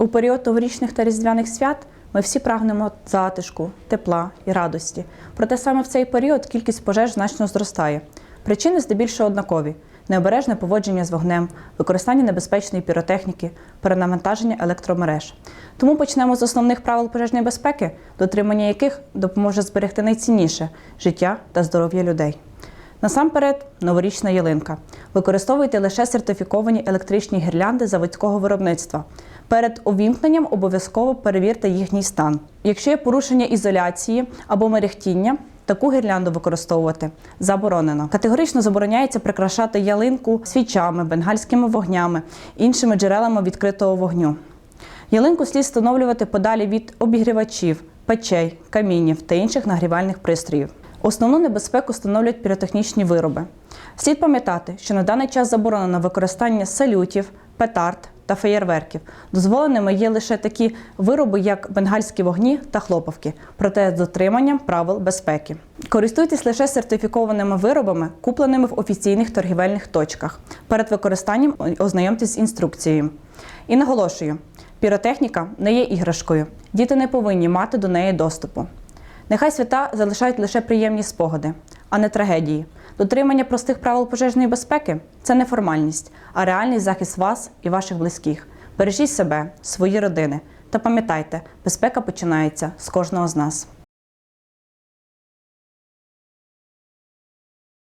У період новорічних та різдвяних свят ми всі прагнемо затишку, тепла і радості. Проте саме в цей період кількість пожеж значно зростає. Причини здебільшого однакові: необережне поводження з вогнем, використання небезпечної піротехніки, перенавантаження електромереж. Тому почнемо з основних правил пожежної безпеки, дотримання яких допоможе зберегти найцінніше життя та здоров'я людей. Насамперед, новорічна ялинка. Використовуйте лише сертифіковані електричні гірлянди заводського виробництва. Перед увімкненням обов'язково перевірте їхній стан. Якщо є порушення ізоляції або мерехтіння, таку гірлянду використовувати заборонено. Категорично забороняється прикрашати ялинку свічами, бенгальськими вогнями, іншими джерелами відкритого вогню. Ялинку слід встановлювати подалі від обігрівачів, печей, камінів та інших нагрівальних пристроїв. Основну небезпеку становлять піротехнічні вироби. Слід пам'ятати, що на даний час заборонено використання салютів, петард та феєрверків. Дозволеними є лише такі вироби, як бенгальські вогні та хлопавки, проте з дотриманням правил безпеки. Користуйтесь лише сертифікованими виробами, купленими в офіційних торгівельних точках. Перед використанням ознайомтесь з інструкцією. І наголошую: піротехніка не є іграшкою. Діти не повинні мати до неї доступу. Нехай свята залишають лише приємні спогади, а не трагедії. Дотримання простих правил пожежної безпеки це не формальність, а реальний захист вас і ваших близьких. Бережіть себе, свої родини та пам'ятайте, безпека починається з кожного з нас.